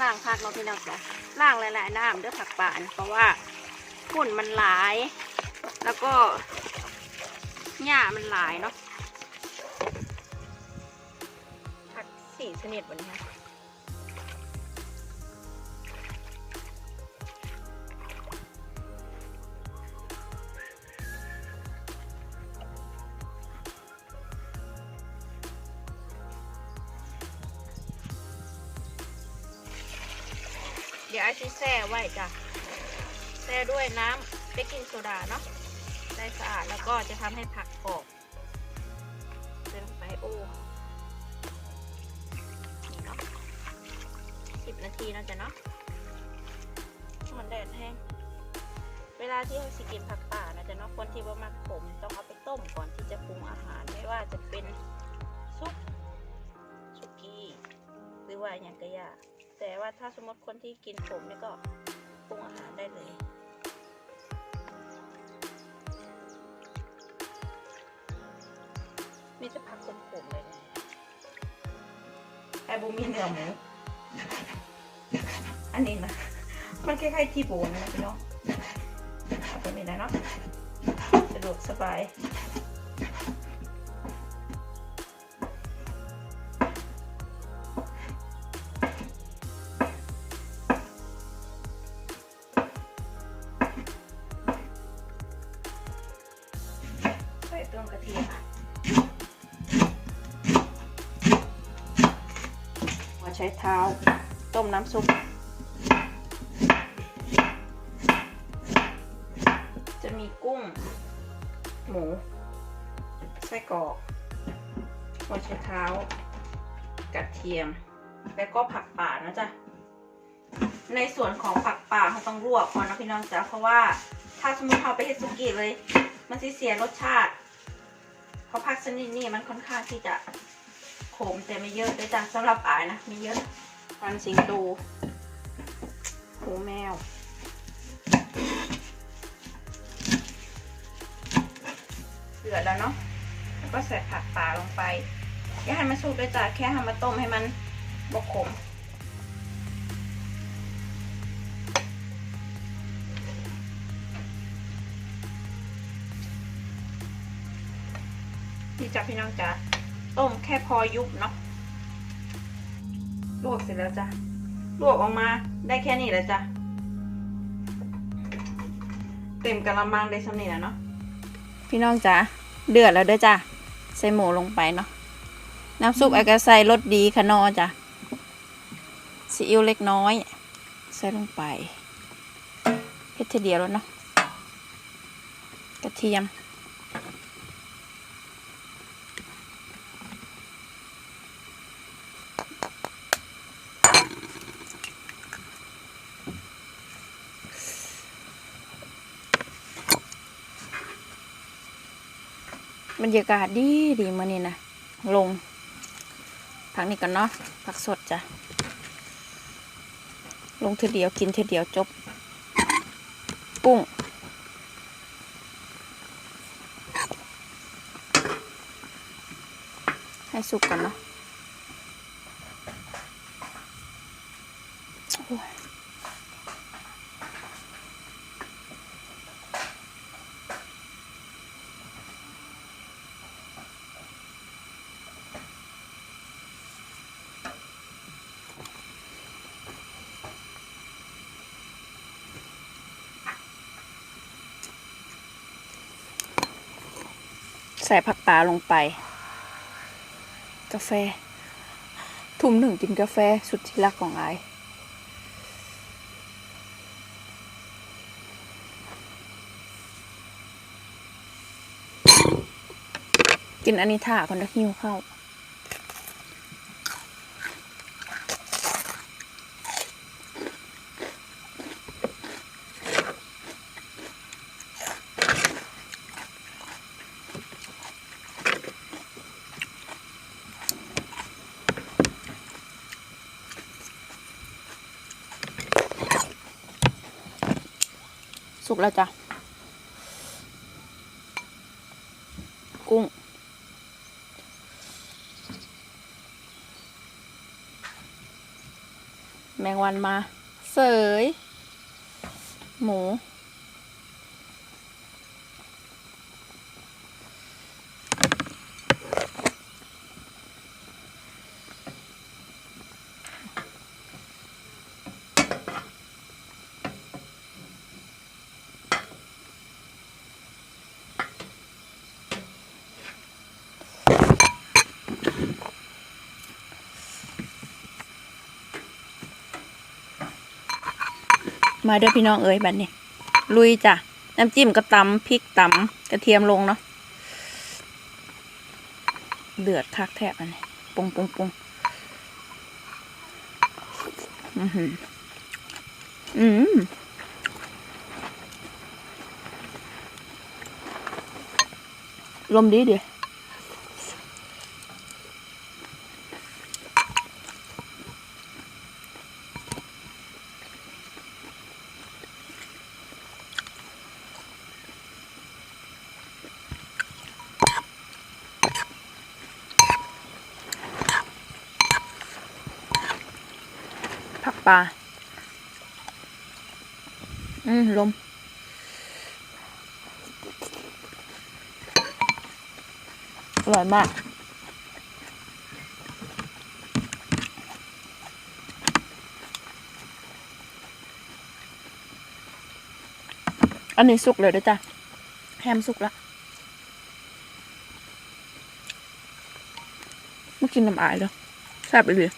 ล่างพักเราะพี่น้องจ้ะล่างหลายๆน้ำเด้อผักป่านเพราะว่าฝุ่นมันหลาย แล้วก็หญ้ามันหลายเนาะผักสี่ชนิดวันนี้ ดี๋ยวไอซิแซ่ไว้จ้ะแซ่ด้วยน้ำเบกกิ้งโซดาเนาะได้สะอาดแล้วก็จะทำให้ผักกรอบเติมไปโอ้นี่เนาะสิบนาทีเนาะจ้ะเนาะมันแดดแห้งเวลาที่เราสิกินผักป่านะจ๊ะเนาะคนที่ว่ามักขมต้องเอาไปต้มก่อนที่จะปรุงอาหารไม่ว่าจะเป็นซุปสุกี้หรือว่าอย่างกระยา แต่ว่าถ้าสมมติคนที่กินขมนี่ก็ปรุงอาหารได้เลย มีแต่ผักขมๆเลยเนี่ยไอ้บุมีเนื้อหมูอันนี้นะ มันคล้ายๆที่โบนนะพี่น้องเอาตัวนี้นะเนาะสะดวกสบาย กระเทียมหัวใช้เท้าต้มน้ำซุป จะมีกุ้ง หมู ไส้กรอกหัวไชเท้ากระเทียม แล้วก็ผักป่านะจ๊ะในส่วนของผักป่าเขาต้องลวกก่อนนะพี่น้องจ๊ะเพราะว่าถ้าสมมติเราไปเฮ็ดสุกี้เลย มันสิเสียรสชาติ ราะผักชนิดนี้มันค่อนข้างที่จะขมแต่ไม่เยอะเลยจ้ะสำหรับอายนะไม่เยอะฟันสิงโตหูแมวเดือดแล้วเนาะแล้วก็ใส่ผักป่าลงไปอย่าให้มันสุกด้วยจ้ะแค่ทำมาต้มให้มันบกขม นี่จ้ะพี่น้องจ้ะต้มแค่พอยุบเนาะลวกเสร็จแล้วจ้ะลวกออกมาได้แค่นี้แหละจ้ะเต็มกะละมังได้สำนี้แล้วเนาะพี่น้องจ๋าเดือดแล้วเด้อจ้ะใส่หมูลงไปเนาะน้ำซุปไอกระใส่รสดีคะนอจ้ะซีอิ๊วเล็กน้อย ใส่ลงไปเพ็ดทีเดียวแล้วเนาะกระเทียม รรยากาศดีดีมานี่นะลง ผักนี่กันเนาะผักสดจ้ะ ลงเทเดียวกินเทเดียวจบ กุ้ง ให้สุกก่อนเนาะ ใส่ผักป่าลงไป กาแฟ ทุ่มหนึ่งกินกาแฟสุดที่รักของไอกินอันนี้ถ่าคนละหิวเข้า สุกแล้วจ้ะ กุ้ง แมงวันมา เสย หมู มาด้อพี่น้องเอ้ยบัดนี้ ลุยจ้ะ น้ำจิ้มก็ตำพริกตำกระเทียมลงเนาะ เดือดคักแทบอันนี้ปุงปุงปุงอือหืออืมลมดีดี ปลา อืมลม อร่อยมาก อันนี้สุกเลยด้อจ้ะ แฮมสุกละไม่กินน้ำอายแล้วแซ่บไปเลย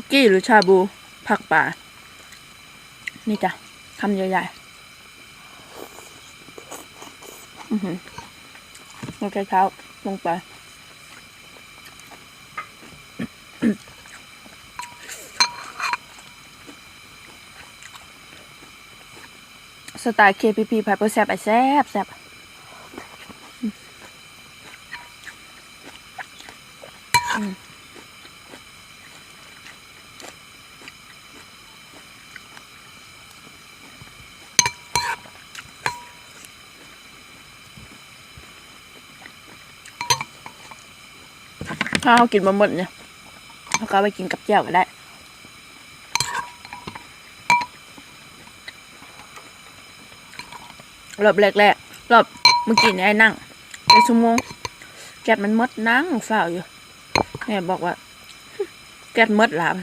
สุกี้หรือชาบูผักป่า นี่จ้ะคำใหญ่ๆอือหือลงเท้าลงไปสไตล์ KPP Piper แซบไอแซบแซบอืม ถ้าเรากินมาหมดเนี่ยเราก็ไปกินกับเจ่วก็ได้รอบแรกแรอบเมื่อกี้นี่ไอ้นั่งไอ้ชั่วโมงแก๊สมันมดนั่งเฝ้าอยู่แม่บอกว่าแก๊สมดหลาบ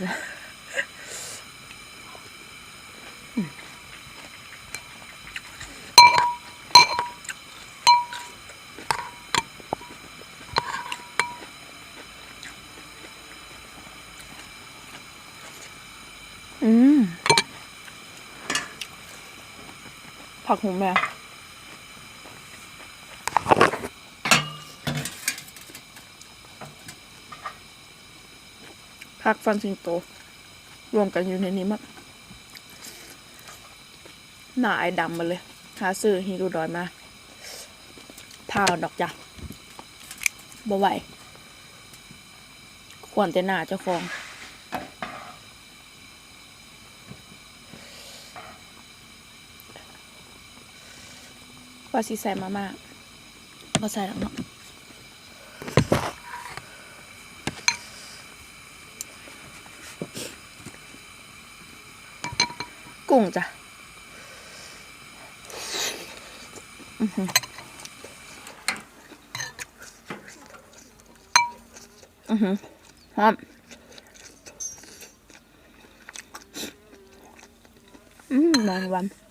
อืม ผักหูแมวผักฟันสิงโต รวมกันอยู่ในนี้มั้งหน้าไอ้ดำมาเลย หาซื้อฮีรูดอยมาทาดอกจ้ะบ่ไหวควรแต่หน้าเจ้าของ ว่าสิใส่มาม่าบ่ใส่หรอกเนาะกุ้งจ้ะอือหืออือหือมอืมแมงวัน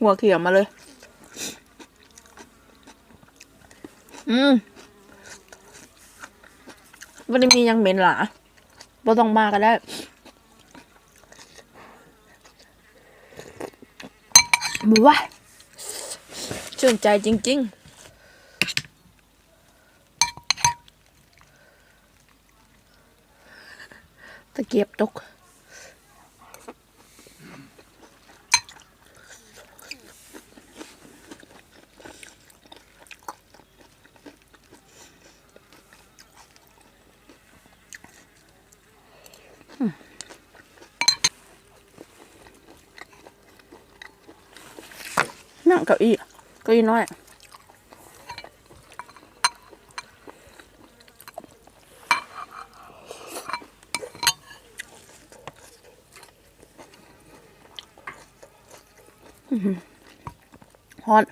หัวเขียวมาเลย อืมวันนี้มียังเหม็นหลาบ่ต้องมาก็ได้ บัวชื่นใจจริง ๆตะเกียบตก เก้าอี้เก้าอี้น้อยฮอน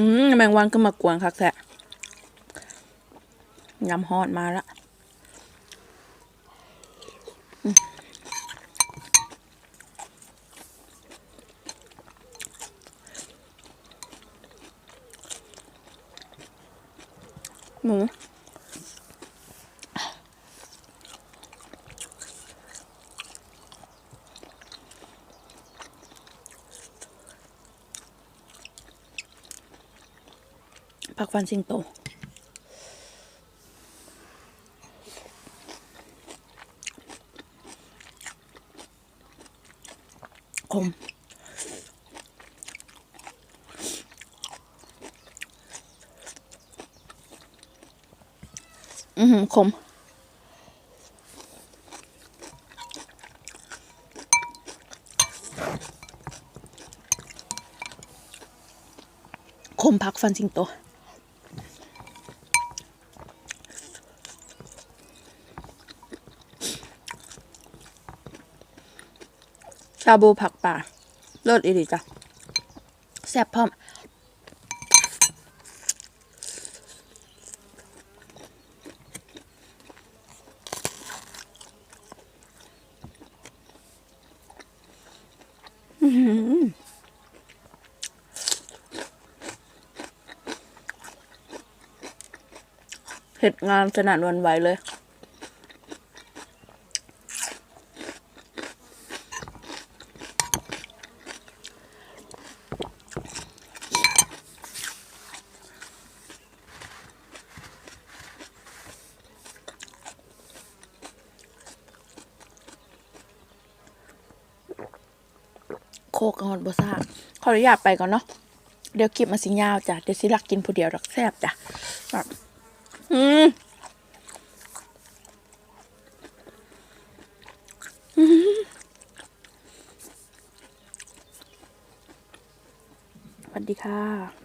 อืมแมงวันก็มากวนคักแทะยำฮอดมาละหมู ฟันสิงโต คมอือหือคมคมพักฟันสิงโต ชาบูผักป่าเลิศอีหลีจ้ะแซ่บพร้อมเห็ดงานสนั่นวันไหวเลย คกกับฮอดบซ่าขออนุญาตไปก่อนเนาะเดี๋ยวคลิปมาสิยาวจ้ะเดี๋ยวสิรักกินผู้เดียวรักแซ่บจ้ะแบบอืมสวัสดีค่ะ